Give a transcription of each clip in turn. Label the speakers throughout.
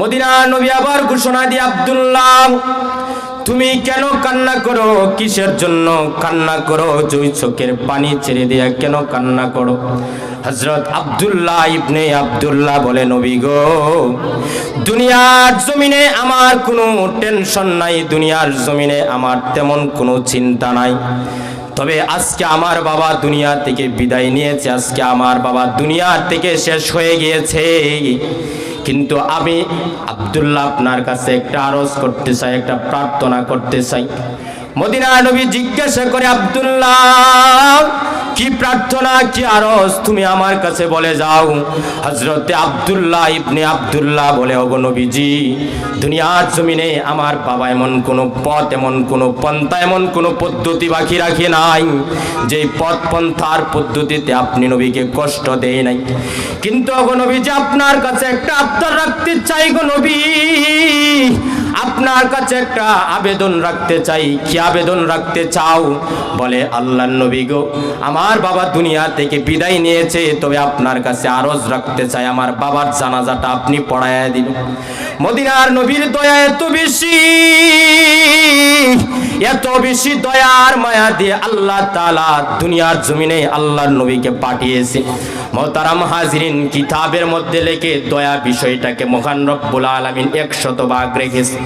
Speaker 1: Medina নবী আবার ঘোষণা দিয়ে, আব্দুল্লাহ, তুমি কেন কান্না করো? কিসের জন্য কান্না করো? জুই চোখের পানি ছেড়ে দিয়া কেন কান্না করো? হজরত আব্দুল্লাহ ইবনে আব্দুল্লাহ বলে, নবী গো, দুনিয়ার জমিনে আমার কোনো টেনশন নাই, দুনিয়ার জমিনে আমার তেমন কোনো চিন্তা নাই। তবে আজকে আমার বাবা দুনিয়া থেকে বিদায় নিয়েছে, আজকে আমার বাবা দুনিয়া থেকে শেষ হয়ে গিয়েছে। কিন্তু আমি আবদুল্লাহ আপনার কাছে একটা আরজ করতে চাই, একটা প্রার্থনা করতে চাই। মদিনা নবী জিজ্ঞাসা করে, আব্দুল্লাহ কি প্রার্থনা, কি আরজ, তুমি আমার কাছে বলে যাও। হজরতে আব্দুল্লাহ ইবনে আব্দুল্লাহ বলে, ওগো নবীজি, দুনিয়ার জমিনে আমার বাবা এমন কোনো পথ, এমন কোনো পন্থা, এমন কোনো পদ্ধতি বাকি রাখে নাই। যে পথ, পন্থার পদ্ধতিতে আপনি নবীকে কষ্ট দেয় নাই। কিন্তু ওগো নবীজি, আপনার কাছে একটা আবদার রাখতে চাই গো নবী। আপনার কাছে একটা আবেদন রাখতে চাই। কি আবেদন রাখতে চাও? বলে আল্লাহ নবী গো, আমার বাবা দুনিয়া থেকে বিদায় নিয়েছে, তবে আপনার কাছে আরজ রাখতে চাই। আমার বাবার জানাজাটা আপনি পড়ায় দিন। মদিনার নবীর দয়া এত বেশি এত বেশি দয়ার মায়া দিয়ে আল্লাহ তাআলা দুনিয়ার জমিনে আল্লাহর নবীকে পাঠিয়েছে। মোহতারাম হাজরিন কিতাবের মধ্যে লেখে, দয়া বিষয়টাকে মহান রব্বুল আলামিন একশত ভাগ রেখেছে।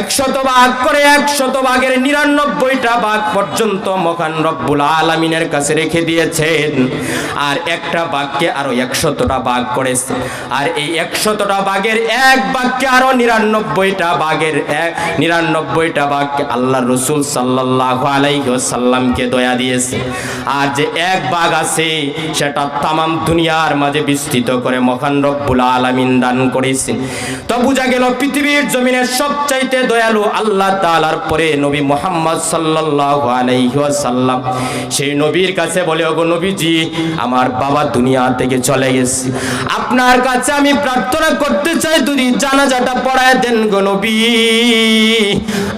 Speaker 1: একশত ভাগ করে একশত ভাগের নিরানব্বইটা ভাগ পর্যন্ত মহান রব্বুল আলামিনের কাছে রেখে দিয়েছেন। আর একটা বাক্যে আরও একশতটা ভাগ করেছে। আর এই একশতটা ভাগের এক বাক্যে আরও নিরানব্বইটা ভাগের এক নিরানব্বইটা বাক্যে আল্লাহ রসুল সাল্লাহ আলাইসাল্লামকে দয়া দিয়েছে। আর যে এক বাঘ আছে, সেটা তামাম দুনিয়ার মাঝে বিস্তৃত করে মহান রব্বুল আলামিন দান করেছেন তো বোঝা গেল পৃথিবীর জমিনের সবচাইতে দয়ালু আল্লাহ তাআলার পরে নবী মোহাম্মদ সাল্লাল্লাহু আলাইহি ওয়াসাল্লাম। সেই নবীর কাছে বলে, ওগো নবীজি, আমার বাবা দুনিয়া থেকে চলে গেছে। আপনার কাছে আমি প্রার্থনা করতে চাই, যদি জানাজাটা পড়ায় দেন গো নবী।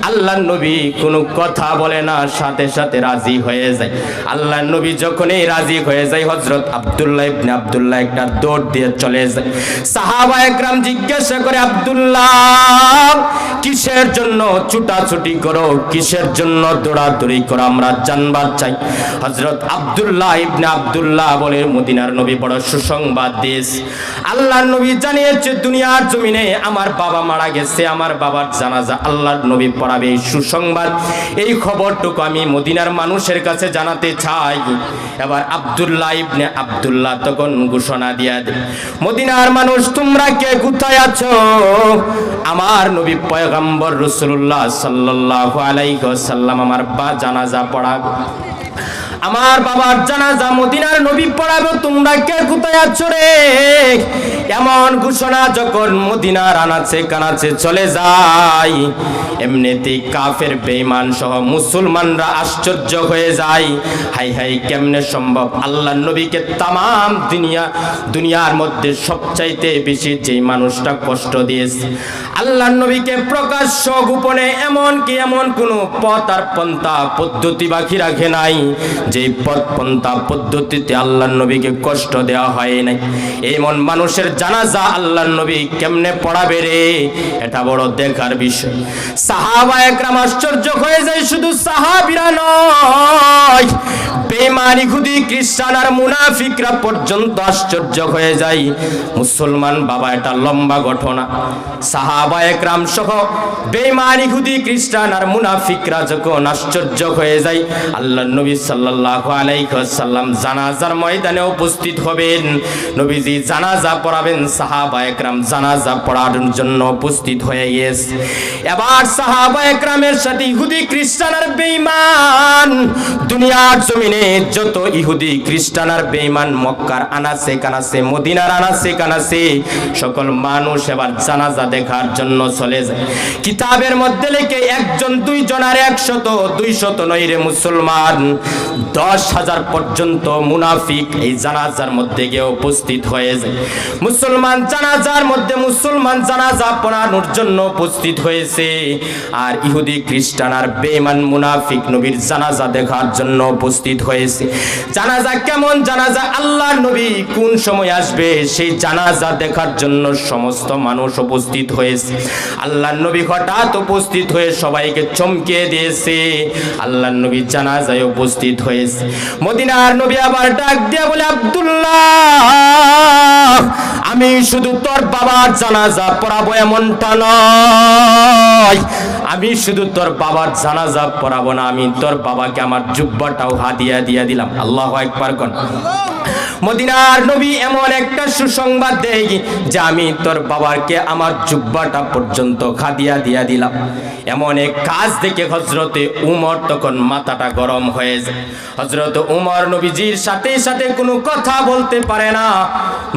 Speaker 1: আল্লাহ নবী কোনো কথা বলে না, সাথে সাথে রাজি হয়ে যায়। আল্লাহ নবী যখনই রাজি হয়ে যায় হজরত আব্দুল্লাহ দুনিয়ার জমিনে আমার বাবা মারা গেছে, আমার বাবার জানাজা আল্লাহর নবী পড়াবে। এই সুসংবাদ, এই খবরটুকু আমি মদিনার মানুষের কাছে জানাতে চাই। এবার আব্দুল্লাহ ইবনে আব্দুল্লাহ তখন ঘোষণা দিয়া দে মদিনার মানুষ, তোমরা কে? কোথায় আছো? আমার নবী পয়গম্বর রসুল্লাহ সাল্লাল্লাহু আলাইহি সাল্লাম আমার বা জানাজা পড়াবে। আমার বাবার জানাজা মদিনার নবী পড়াবে, তোমরা কে কোথায় আছো রে? এমন ঘোষণা যখন মদিনার আনাচে কানাচে চলে যায়, এমনিতেই কাফের, বেঈমান সহ মুসলমানরা আশ্চর্য হয়ে যায়। হাই হাই, কেমনে সম্ভব? আল্লাহ নবীকে তামাম দুনিয়া দুনিয়ার মধ্যে সবচাইতে বেশি যেই মানুষটা কষ্ট দিয়েছে আল্লাহ নবীকে প্রকাশ্য গোপনে এমন কি এমন কোনো পথ আর পন্থা পদ্ধতি বাকি রাখে নাই। যে পথ পন্থা পদ্ধতিতে আল্লাহ নবীকে কষ্ট দেওয়া হয় নাই। এমন মানুষের জানাজা আল্লাহ নবী কেমনে পড়াবে রে? এটা বড় দেখার বিষয়। সাহাবা একরাম আশ্চর্য হয়ে যায়, শুধু সাহাবিরা নয় বেমান ইহুদি খ্রিস্টান আর মুনাফিকরা পর্যন্ত আশ্চর্য হয়ে যায়। মুসলমান বাবা, এটা লম্বা ঘটনা। সাহাবা একরাম সহ ইহুদি খ্রিস্টান আর মুনাফিকরা যখন আশ্চর্য হয়ে যায় আল্লাহ নবী সাল্লাল্লাহু আলাইহি ওয়াসাল্লাম জানাজার ময়দানে উপস্থিত হবেন। নবীজি জানাজা পড়াবেন, সাহাবা একরাম জানাজা পড়ার জন্য উপস্থিত হয়ে এবার সাহাবা একরামের সাথে ইহুদি খ্রিস্টান আর বেঈমান, দুনিয়ার জমিনে যত ইহুদি খ্রিস্টান আর বেঈমান মক্কার আনাসে কানাসে, মদিনার আনাসে কানাসে, সকল মানুষ এবার জানাজা দেখার জন্য চলে যায়। কিতাবের মধ্যে লেখে, একজন, দুইজন আর একশত, দুইশত নয় রে মুসলমান। দশ হাজার পর্যন্ত মুনাফিক এই জানাজার মধ্যে গিয়ে উপস্থিত হয়ে যায়। মুসলমান জানাজার মধ্যে মুসলমান জানাজা পড়ানোর জন্য উপস্থিত হয়েছে। আর ইহুদি, খ্রিস্টান আর বেমান মুনাফিক নবীর জানাজা দেখার জন্য উপস্থিত হয়েছে। জানাজা কেমন? জানাজা আল্লাহর নবী কোন সময় আসবে? সেই জানাজা দেখার জন্য সমস্ত মানুষ উপস্থিত হয়েছে। আল্লাহর নবী হঠাৎ উপস্থিত হয়ে সবাইকে চমকে দিয়েছে। আল্লাহর নবী জানাজায় উপস্থিত হয়েছে। মদিনার নবী আবার ডাক দিয়ে বলে, আব্দুল্লাহ, আমি শুধু তোর বাবার জানাজা পড়াবো এমনটা নয়। আমি শুধু তোর বাবার জানাজা পড়াবো না, আমি তোর বাবাকে আমার জুব্বাটাও হাদিয়া দিয়া দিলাম। আল্লাহ একবার কন। মদিনার নবী এমন একটা সুসংবাদ দেয় যে আমি তোর বাবাকে আমার জুব্বাটা পর্যন্ত খাদিয়া দিয়া দিলাম। এমন এক কাজ দেখে হজরতে উমর তখন মাথাটা গরম হয়ে যায়। হজরত উমর নবীজির সাথে সাথে কোনো কথা বলতে পারে না।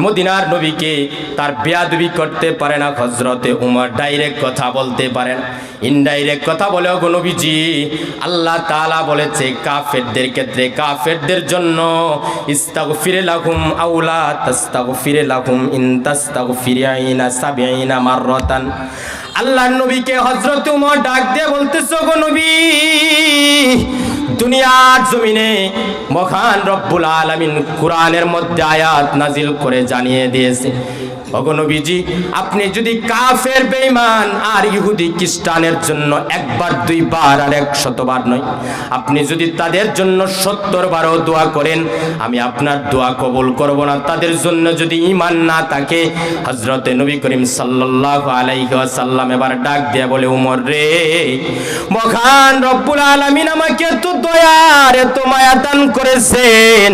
Speaker 1: মদিনার নবীকে তার বেয়াদবি করতে পারে না। হজরতে উমর ডাইরেক্ট কথা বলতে পারে না। ইনডাইরেক্ট কথা বলে গো নবীজি আল্লাহ তালা বলেছে, কাফেরদের ক্ষেত্রে, কাফেরদের জন্য, ইস্তাগফির লাহুম আউলা তাস্তাগফির লাহুম ইন তাস্তাগফিরিনা সাবিনা মাররাতান। আল্লাহ নবীকে হজরত উমর ডাক দিয়ে বলতেছো গো নবী, দুনিয়ার জমিনে মহান রব্বুল আলামিন কোরআনের মধ্যে আয়াত নাজিল করে জানিয়ে দিয়েছে। অগনবীজি আপনি যদি কাফের, বেঈমান আর ইহুদি খ্রিস্টানের জন্য একবার, দুইবার আর এক শতবার নয়, আপনি যদি তাদের জন্য সত্তর বারও দোয়া করেন, আমি আপনার দোয়া কবুল করব না। তাদের জন্য যদি ইমান না থাকে হজরতে নবী করিম সাল্লাল্লাহু আলাইহি ওয়াসাল্লাম এবার ডাক দিয়ে বলে, উমর রে, মহান রব্বুল আলামিন আমাকে এত দয়ার, এত মায়া দান করেছেন,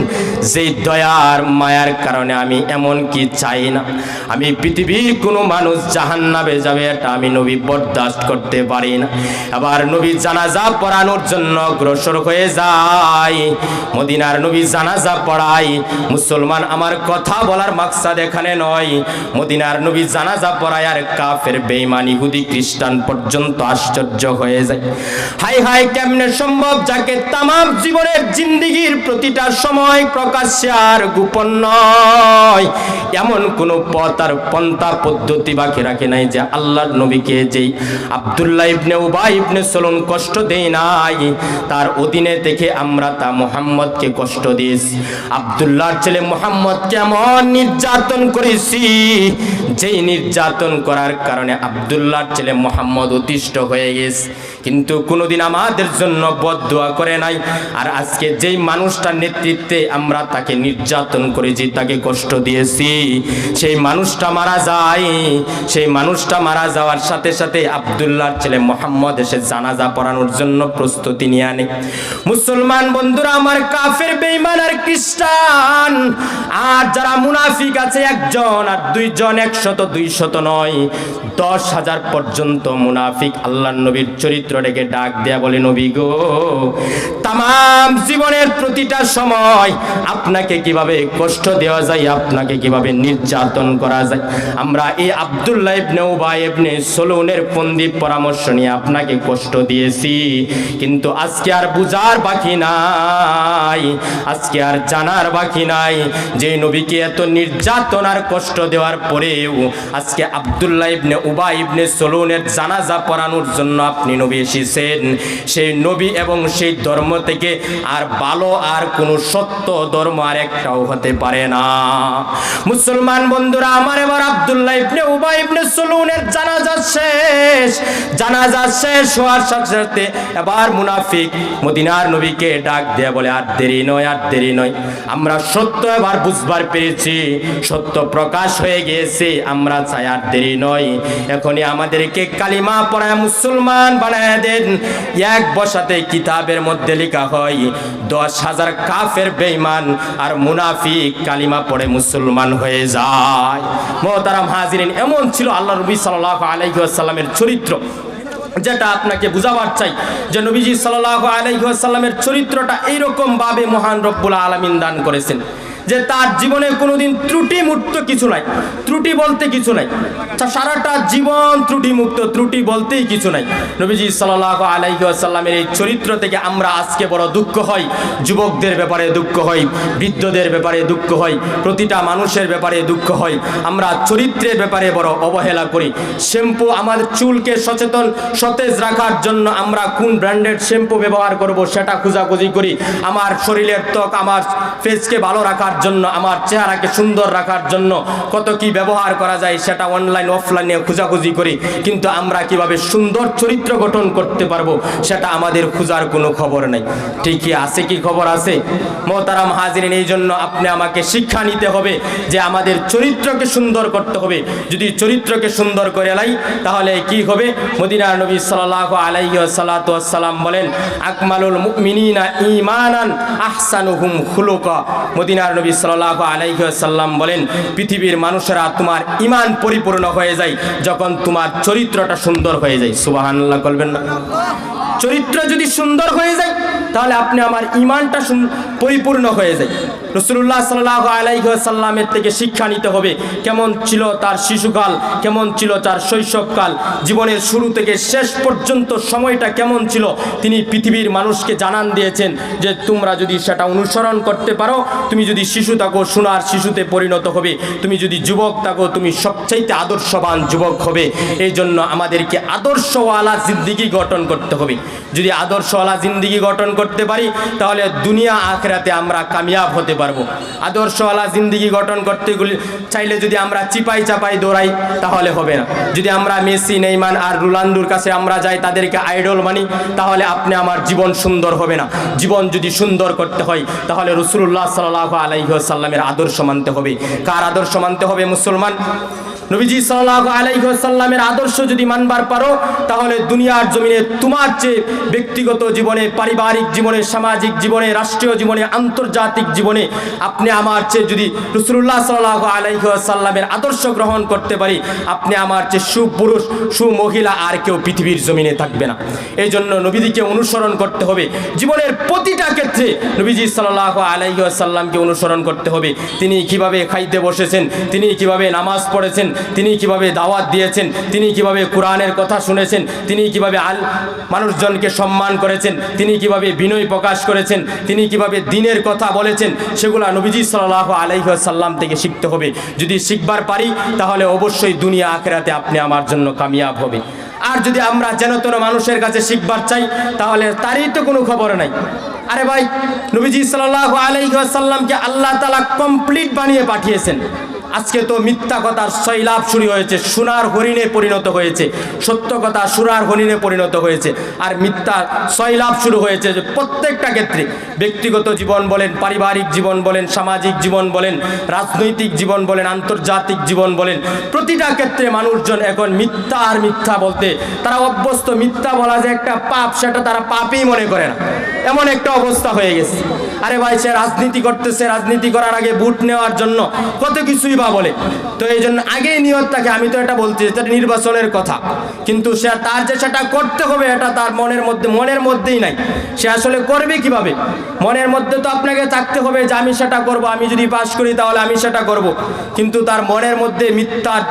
Speaker 1: যেই দয়ার মায়ার কারণে আমি এমন কি চাই না? আমি পৃথিবীর কোনো মানুষ জাহান্নামে যাবে এটা আমি নবী বরদাস্ত করতে পারি না। আবার নবী জানাজা পড়ানোর জন্য অগ্রসর হয়ে যায়। মদিনার নবী জানাজা পড়াই। মুসলমান আমার কথা বলার মাকসাদ এখানে নয়। মদিনার নবী জানাজা পড়ায় আর কাফের, বেঈমান, ইহুদি, খ্রিস্টান পর্যন্ত আশ্চর্য হয়ে যায়। হাই হাই, কেমনে সম্ভব? যাকে তামাম জীবনের জিন্দিগির প্রতিটা সময় প্রকাশ্যে আর গোপন নয়। এমন কোন পথ আর পন্থা পদ্ধতি বাকি রাখে নাই যে আল্লাহর নবীকে যেই আব্দুল্লাহ ইবনে উবাই ইবনে সলুন কষ্ট দেই নাই, তার অধীনে থেকে আমরা তা মোহাম্মদকে কষ্ট দিয়েছি। আব্দুল্লাহর ছেলে মোহাম্মদকে এমন নির্যাতন করেছি, যেই নির্যাতন করার কারণে আব্দুল্লাহর ছেলে মোহাম্মদ অতিষ্ঠ হয়ে গেছে। কিন্তু কোনোদিন আমাদের জন্য বদদোয়া করে নাই। আর আজকে যেই মানুষটার নেতৃত্বে আমরা তাকে নির্যাতন করেছি, তাকে কষ্ট দিয়েছি, সেই মানুষটা মারা যায়। সেই মানুষটা মারা যাওয়ার সাথে সাথে আব্দুল্লাহর ছেলে মোহাম্মদ এসে জানাজা পড়ানোর জন্য প্রস্তুতি নিয়ে আনে। মুসলমান বন্ধুরা, আমার কাফের, বেঈমান আর খ্রিস্টান, আর যারা মুনাফিক আছে একজন আর দুইজন একশত, দুইশত নয়, দশ হাজার পর্যন্ত মুনাফিক আল্লাহ নবীর চরিত্র রেখে ডাক দেয়া বলে, নবী গো তাম জীবনের প্রতিটা সময় আপনাকে কীভাবে কষ্ট দেওয়া যায়, আপনাকে কীভাবে নির্যাতন করা যায়, আমরা এই আব্দুল্লাহ ইবনে উবাই সলুনের ফন্দি পরামর্শ নিয়ে আপনাকে কষ্ট দিয়েছি। কিন্তু আজকে আর বুঝার বাকি নাই, আজকে আর জানার বাকি নাই যে নবীকে এত নির্যাতন আর কষ্ট দেওয়ার পরেও আজকে আব্দুল্লাহ ইবনে উবাই ইবনে সলুনের জানাজা পড়ানোর জন্য আপনি নবী এসেছেন সেই নবী এবং সেই ধর্ম থেকে আর ভালো আর কোনো সত্য ধর্ম আর একটাও হতে পারে না। মুসলমান বন্ধুরা, আমার এবার আব্দুল্লাহ ইবনে উবাই ইবনে সলুনের জানাজা শেষ। জানাজা শেষ হওয়ার সাথে সাথে এবার মুনাফিক মদিনার নবীকে ডাক দিয়ে বলে, আর দেরি নয়, আর দেরি নয়। আমরা সত্য এবার বুঝবার পেরেছি। সত্য প্রকাশ হয়ে গিয়েছে, আমরা চাই আর দেরি নয়। এখনই আমাদেরকে কালিমা পড়ায় মুসলমান বানায় দেন এক বসাতে কিতাবের মধ্যে লেখা হয়, দশ হাজার কাফের বেঈমান আর মুনাফিক কালিমা পড়ে মুসলমান হয়ে যায়। মোহতারাম হাজিরিন, এমন ছিল আল্লাহ রবি সাল্লাহ আলাইসাল্লামের চরিত্র। যেটা আপনাকে বুঝাবার চাই যে নবীজি সাল্লাহ আলাইসাল্লামের চরিত্রটা এইরকম ভাবে মহান রব্বুল আলমিন দান করেছেন। যে তার জীবনে কোনোদিন ত্রুটি মুক্ত কিছু নাই। ত্রুটি বলতে কিছু নাই। সারাটা জীবন ত্রুটি মুক্ত ত্রুটি বলতেই কিছু নাই। নবীজি সাল্লাহ আলাইসাল্লামের এই চরিত্র থেকে আমরা আজকে বড় দুঃখ হই। যুবকদের ব্যাপারে দুঃখ হই, বৃদ্ধদের ব্যাপারে দুঃখ হই, প্রতিটা মানুষের ব্যাপারে দুঃখ হয় আমরা চরিত্রের ব্যাপারে বড় অবহেলা করি। শ্যাম্পু আমার চুলকে সচেতন, সতেজ রাখার জন্য আমরা কোন ব্র্যান্ডেড শ্যাম্পু ব্যবহার করব সেটা খোঁজাখুঁজি করি। আমার শরীরের ত্বক আমার ফেসকে ভালো রাখার জন্য, আমার চেহারাকে সুন্দর রাখার জন্য কত কি ব্যবহার করা যায় সেটা অনলাইন অফলাইনে খোঁজাখুঁজি করি। কিন্তু আমরা কীভাবে সুন্দর চরিত্র গঠন করতে পারব সেটা আমাদের খোঁজার কোনো খবর নেই। ঠিকই আছে কি খবর আছে? মোহতারাম হাজিরিন, এই জন্য আপনি আমাকে শিক্ষা নিতে হবে যে আমাদের চরিত্রকে সুন্দর করতে হবে। যদি চরিত্রকে সুন্দর করে লাই, তাহলে কি হবে? মদিনার নবী সাল্লাহ আলাইহি সালাম বলেন, আকমালুল মুমিনিনা ঈমানান আহসানুহুম খুলুকা। মদিনার নবী সাল্লাহ আলাইসাল্লাম বলেন, পৃথিবীর মানুষেরা তোমার ইমান পরিপূর্ণ হয়ে যায় যখন তোমার চরিত্রটা সুন্দর হয়ে যায়। সুবাহান্লাহ করবেন না। চরিত্র যদি সুন্দর হয়ে যায়, তাহলে আপনি আমার ইমানটা পরিপূর্ণ হয়ে যায়। রসুল্লাহ সাল্লাহ আলাইসাল্লামের থেকে শিক্ষা নিতে হবে। কেমন ছিল তার শিশুকাল? কেমন ছিল তার শৈশবকাল? জীবনের শুরু থেকে শেষ পর্যন্ত সময়টা কেমন ছিল? তিনি পৃথিবীর মানুষকে জানান দিয়েছেন যে, তোমরা যদি সেটা অনুসরণ করতে পারো, তুমি যদি শিশু থাকো, সোনার শিশুতে পরিণত হবে। তুমি যদি যুবক থাকো, তুমি সবচাইতে আদর্শবান যুবক হবে। এই জন্য আমাদেরকে আদর্শওয়ালা জিন্দিগি গঠন করতে হবে। যদি আদর্শওয়ালা জিন্দিগি গঠন করতে পারি, তাহলে দুনিয়া আখরাতে আমরা কামিয়াব হতে পারব। আদর্শওয়ালা জিন্দিগি গঠন করতে গুলি চাইলে যদি আমরা চিপাই চাপাই দৌড়াই, তাহলে হবে না। যদি আমরা মেসি নেইমান আর রুলান্দুর কাছে আমরা যাই, তাদেরকে আইডল মানি, তাহলে আপনি আমার জীবন সুন্দর হবে না। জীবন যদি সুন্দর করতে হয়, তাহলে রসুল্লাহ সাল্লাহ আলাইসাল্লামের আদর্শ মানতে হবে। কার আদর্শ মানতে হবে মুসলমান? নবীজি সাল্লাহ আলাইসাল্লামের আদর্শ যদি মানবার পারো, তাহলে দুনিয়ার জমিনে তোমার চেয়ে ব্যক্তিগত জীবনে, পারিবারিক জীবনে, সামাজিক জীবনে, রাষ্ট্রীয় জীবনে, আন্তর্জাতিক জীবনে আপনি আমার চেয়ে যদি রসুল্লাহ সাল্লাহ আলাইসাল্লামের আদর্শ গ্রহণ করতে পারি, আপনি আমার চেয়ে সুপুরুষ, সুমহিলা আর কেউ পৃথিবীর জমিনে থাকবে না। এই জন্য নবীদিকে অনুসরণ করতে হবে। জীবনের প্রতিটা ক্ষেত্রে নবীজি সাল্লাহ আলাইসাল্লামকে অনুসরণ করতে হবে। তিনি কীভাবে খাইতে বসেছেন, তিনি কীভাবে নামাজ পড়েছেন তিনি কীভাবে দাওয়াত দিয়েছেন, তিনি কীভাবে কোরআনের কথা শুনেছেন, তিনি কীভাবে আল মানুষজনকে সম্মান করেছেন, তিনি কীভাবে বিনয় প্রকাশ করেছেন, তিনি কীভাবে দিনের কথা বলেছেন, সেগুলো নবীজি সাল্লাহ আলাইসাল্লাম থেকে শিখতে হবে। যদি শিখবার পারি, তাহলে অবশ্যই দুনিয়া আখেরাতে আপনি আমার জন্য কামিয়াব হবে আর যদি আমরা যেন তেন মানুষের কাছে শিখবার চাই, তাহলে তারই তো কোনো খবর নাই। আরে ভাই, নবীজি সাল্লাহ আলাইসাল্লামকে আল্লাহ তালা কমপ্লিট বানিয়ে পাঠিয়েছেন। আজকে তো মিথ্যা কথার সৈলাভ শুরু হয়েছে, সোনার হরিণে পরিণত হয়েছে, সত্য কথা সুরার হরিণে পরিণত হয়েছে, আর মিথ্যা সৈলাভ শুরু হয়েছে যে প্রত্যেকটা ক্ষেত্রে। ব্যক্তিগত জীবন বলেন, পারিবারিক জীবন বলেন, সামাজিক জীবন বলেন, রাজনৈতিক জীবন বলেন, আন্তর্জাতিক জীবন বলেন, প্রতিটা ক্ষেত্রে মানুষজন এখন মিথ্যা আর মিথ্যা বলতে, তারা অভ্যস্ত মিথ্যা বলা যে একটা পাপ, সেটা তারা পাপই মনে করে না। এমন একটা অবস্থা হয়ে গেছে। আরে ভাই, সে রাজনীতি করতেছে, রাজনীতি করার আগে বুট নেওয়ার জন্য কত কিছুই বা বলে। তো এই জন্য আগেই নিয়ত থাকে আমি তো এটা বলছি, এটা নির্বাচনের কথা। কিন্তু সে তার যে সেটা করতে হবে, এটা তার মনের মধ্যে, মনের মধ্যেই নাই। সে আসলে করবে কীভাবে? মনের মধ্যে তো আপনাকে থাকতে হবে যে আমি সেটা করব, আমি যদি পাশ করি তাহলে আমি সেটা করব। কিন্তু তার মনের মধ্যে মিথ্যার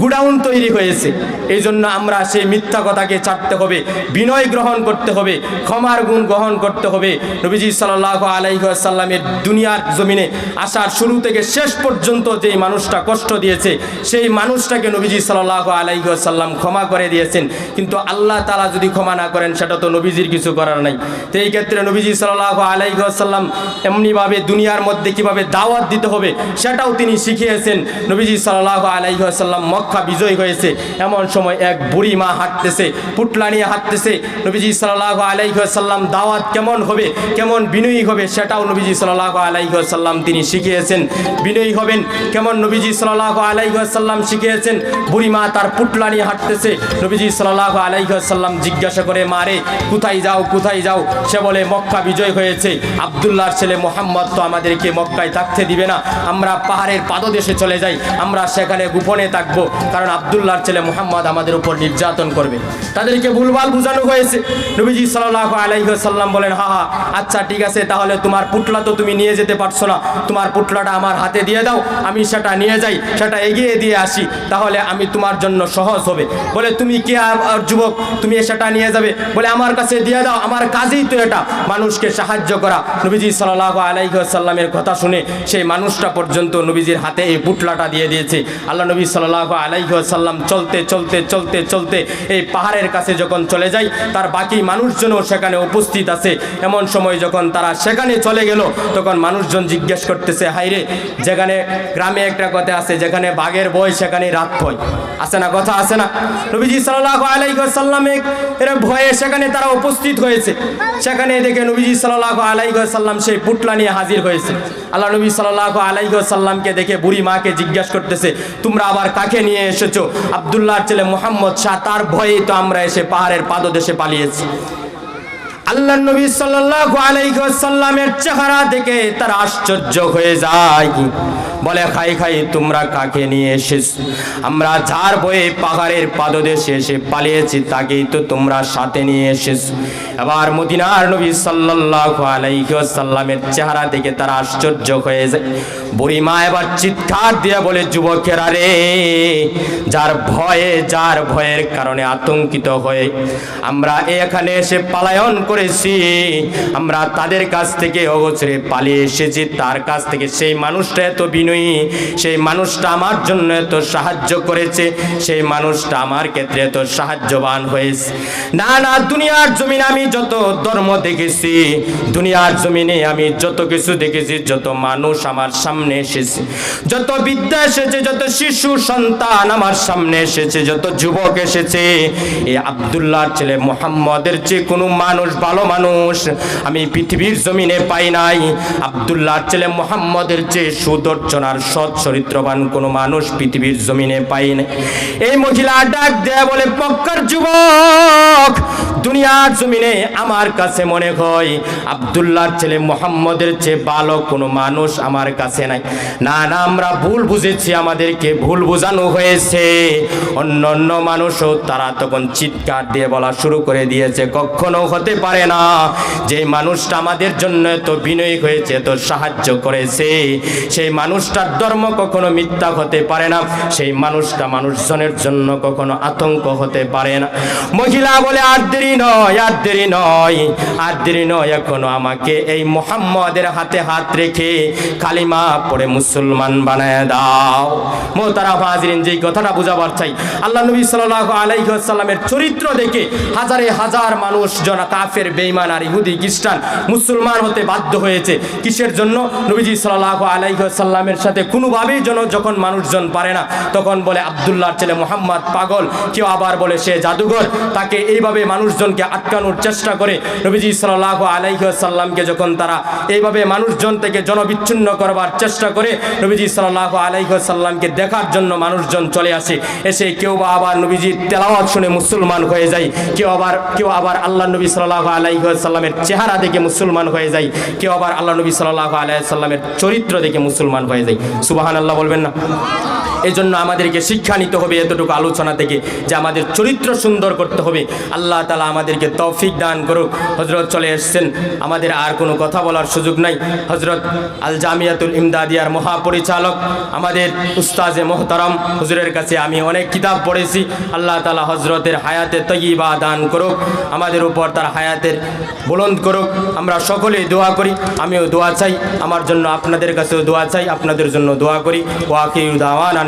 Speaker 1: গুডাউন তৈরি হয়েছে। এই জন্য আমরা সেই মিথ্যা কথাকে ছাড়তে হবে, বিনয় গ্রহণ করতে হবে, ক্ষমার গুণ গ্রহণ করতে হবে। নবীজি সাল্লাহ আলাইসাল্লামের দুনিয়ার জমিনে আসার শুরু থেকে শেষ পর্যন্ত যেই মানুষটা কষ্ট দিয়েছে, সেই মানুষটাকে নবীজি সাল্লাহ আলাইসাল্লাম ক্ষমা করে দিয়েছেন। কিন্তু আল্লাহ তালা যদি ক্ষমা না করেন, সেটা তো নবীজির কিছু করার নাই। তো এই ক্ষেত্রে নবীজি সাল্লাহ আলাইসাল্লাম এমনিভাবে দুনিয়ার মধ্যে কীভাবে দাওয়াত দিতে হবে, সেটাও তিনি শিখিয়েছেন। নবীজি সাল্লাহ আলাইসাল্লাম মক্কা বিজয় হয়েছে। এমন সময় এক বুড়ি মা হাঁটতেছে পুটলা নিয়ে হাঁটতেছে। নবীজি সাল্লাহ আলাইসাল্লাম দাওয়াত কেমন হবে, কেমন বিনয়ী হবে সেটাও নবীজি সাল্লাহ আলাইসাল্লাম তিনি শিখিয়েছেন। বিনয়ী হবেন, কেমন নবীজি সাল্লাহ আলাইসাল্লাম শিখিয়েছেন? বুড়ি মা তার পুটলা নিয়ে হাঁটতেছে, নবীজি সাল্লাহ আলাইসাল্লাম জিজ্ঞাসা করে মারে কোথায় যাও কোথায় যাও? সে বলে, মক্কা বিজয় হয়েছে। আবদুল্লাহর ছেলে মোহাম্মদ তো আমাদেরকে মক্কায় থাকতে দিবে না। আমরা পাহাড়ের পাদদেশে চলে যাই, আমরা সেখানে গোপনে থাকব, কারণ আবদুল্লাহর ছেলে মোহাম্মদ আমাদের উপর নির্যাতন করবে। তাদেরকে ভুলভাল বোঝানো হয়েছে। নবীজি সাল্লাহ আলাইসাল্লাম বলেন, হা হা আচ্ছা ঠিক আছে, তাহলে তোমার পুটলা তো তুমি নিয়ে যেতে পারছ না। তোমার পুটলাটা আমার হাতে দিয়ে দাও, আমি সেটা নিয়ে যাই, সেটা এগিয়ে দিয়ে আসি, তাহলে আমি তোমার জন্য সহজ হবে। বলে, তুমি কে আর- যুবক? তুমি সেটা নিয়ে যাবে? বলে, আমার কাছে দিয়ে দাও, আমার কাজেই তো এটা। মানুষকে সাহায্য করা। নবীজি সাল্লাহ আলাইসাল্লামের কথা শুনে সেই মানুষটা পর্যন্ত নবীজির হাতে এই পুটলাটা দিয়ে দিয়েছে। আল্লাহ নবী সাল্লাহ আলাইসাল্লাম চলতে চলতে চলতে চলতে এই পাহাড়ের কাছে যখন চলে যায়, তার বাকি মানুষজনও সেখানে উপস্থিত আছে। এমন সময় যখন তারা সেখানে চলে গেল, তখন মানুষজন জিজ্ঞেস করতেছে হাইরে যেখানে গ্রামে একটা কথা আছে, যেখানে বাঘের বই সেখানে রাত ভয়। আছে না কথা আছে না? নবীজি সাল্লাহ আলাইসাল্লামে এর ভয়ে সেখানে তারা উপস্থিত হয়েছে। সেখানে দেখে নবীজি সাল্লাহ আলাইসাল্লাম সেই পুটলা নিয়ে হাজির হয়েছে। আল্লাহ নবী সাল্লাহ আলাইসাল্লামকে দেখে বুড়ি মাকে জিজ্ঞাসা করতেছে, তোমরা আবার কাকে নিয়ে এসেছ? আবদুল্লাহর ছেলে মোহাম্মদ শাহ, তার ভয়েই তো আমরা এসে পাহাড়ের পাদদেশে পালিয়েছি। আল্লাহ নবী সাল্লাল্লাহু আলাইহি ওয়াসাল্লামের চেহারা দেখে তার আশ্চর্য হয়ে যায়। বলে, খাই খাই, তোমরা কাকে নিয়ে এসেছ? আমরা যার বয়ে পাহাড়ের পাদদেশে এসে পালিয়েছি, তাকেই তো তোমরা সাথে নিয়ে এসেছ। এবার মদিনার নবী সাল্লাল্লাহু আলাইহি ওয়াসাল্লামের চেহারা দেখে তার আশ্চর্য হয়ে যায়। বুড়ি মা এবার চিৎকার দিয়ে বলে, যুবকেরা রে, যার ভয়ে, যার ভয়ের কারণে আতঙ্কিত হয়ে আমরা এখানে এসে পালায়ন করেছি। আমরা তাদের কাছ থেকে অগোচরে পালিয়ে এসেছি। তার কাছ থেকে সেই মানুষটা এত বিনয়ী, সেই মানুষটা আমার জন্য এত সাহায্য করেছে, সেই মানুষটা আমার ক্ষেত্রে এত সাহায্যবান হয়েছে। না না, দুনিয়ার জমিনে আমি যত ধর্ম দেখেছি, দুনিয়ার জমিনে আমি যত কিছু দেখেছি, যত মানুষ আমার সামনে এসেছে, যত বিদ্যা এসেছে, যত শিশু সন্তান আমার সামনে এসেছে, যত যুবক এসেছে, এই আবদুল্লাহর ছেলে মোহাম্মদের চেয়ে কোনো মানুষ ভালো মানুষ। আমি পৃথিবীর জমিনে পাই নাই। আবদুল্লাহর ছেলে মোহাম্মদের চেয়ে সুদর্শন আর সৎ চরিত্রবান কোনো মানুষ পৃথিবীর জমিনে পাই নাই। এই মহিলা ডাক দেয়া বলে, পক্কার যুবক, দুনিয়ার জমিনে আমার কাছে মনে হয় আবদুল্লাহর ছেলে মোহাম্মদের চেয়ে ভালো কোনো মানুষ আমার কাছে নাই। না না, আমরা ভুল বুঝেছি, আমাদেরকে ভুল বোঝানো হয়েছে। অন্য অন্য মানুষও তারা তখন চিৎকার দিয়ে বলা শুরু করে দিয়েছে। কখনো হতে পারে না। যে মানুষটা আমাদের জন্য এত বিনয়ী হয়েছে, এত সাহায্য করেছে, সেই মানুষটার ধর্ম কখনো মিথ্যা হতে পারে না। সেই মানুষটা মানুষজনের জন্য কখনো আতঙ্ক হতে পারে না। মহিলা বলে, আর দেরি নয়, আর দেরি নয়, আর দেরি নয় এখনও আমাকে এই মোহাম্মদের হাতে হাত রেখে কালিমা পড়ে মুসলমান বানায় দাও। মোতারা হাজরিন, যেই কথাটা বুঝাবার চাই, আল্লাহ নবী সাল্লাল্লাহু আলাইহি ওয়াসাল্লামের চরিত্র দেখে হাজারে হাজার মানুষ জন বেঈমান আর ইহুদি, খ্রিস্টান মুসলমান হতে বাধ্য হয়েছে। কিসের জন্য? নবীজি সাল্লাল্লাহু আলাইহি ওয়াসাল্লামের সাথে কোনোভাবেই যেন যখন মানুষজন পারে না, তখন বলে আব্দুল্লাহর ছেলে মোহাম্মদ পাগল। কেউ আবার বলে সে জাদুঘর। তাকে এইভাবে মানুষজনকে আটকানোর চেষ্টা করে নবীজি সাল্লাল্লাহু আলাইহি ওয়াসাল্লামকে যখন তারা এইভাবে মানুষজন থেকে জনবিচ্ছিন্ন করবার চেষ্টা করে, নবীজি সাল্লাল্লাহু আলাইহি ওয়াসাল্লামকে দেখার জন্য মানুষজন চলে আসে। এসে কেউ বা আবার নবীজির তেলাওয়াত শুনে মুসলমান হয়ে যায়। কেউ আবার কেউ আবার আল্লাহ নবী সাল্লাল্লাহু আলাইহি ওয়াসাল্লামের চেহারা দেখে মুসলমান হয়ে যায়। কেউ আবার আল্লাহ নবী সাল্লাহ আলাইসাল্লামের চরিত্র দেখে মুসলমান হয়ে যায়। সুবাহান আল্লাহ বলবেন না? এই জন্য আমাদেরকে শিক্ষা নিতে হবে এতটুকু আলোচনা থেকে যে আমাদের চরিত্র সুন্দর করতে হবে। আল্লাহ তালা আমাদেরকে তৌফিক দান করুক। হজরত চলে এসছেন। আমাদের আর কোনো কথা বলার সুযোগ নাই। হজরত আল জামিয়াতুল ইমদাদিয়ার মহাপরিচালক, আমাদের উস্তাজে মোহতারাম হুজুরের কাছে আমি অনেক কিতাব পড়েছি। আল্লাহ তালা হজরতের হায়াতে তৈবা দান করুক। আমাদের উপর তার হায়াতের বুলন্দ করুক। আমরা সকলেই দোয়া করি। আমিও দোয়া চাই। আমার জন্য আপনাদের কাছেও দোয়া চাই। আপনাদের জন্য দোয়া করি। ওয়াকিউ দাওয়ান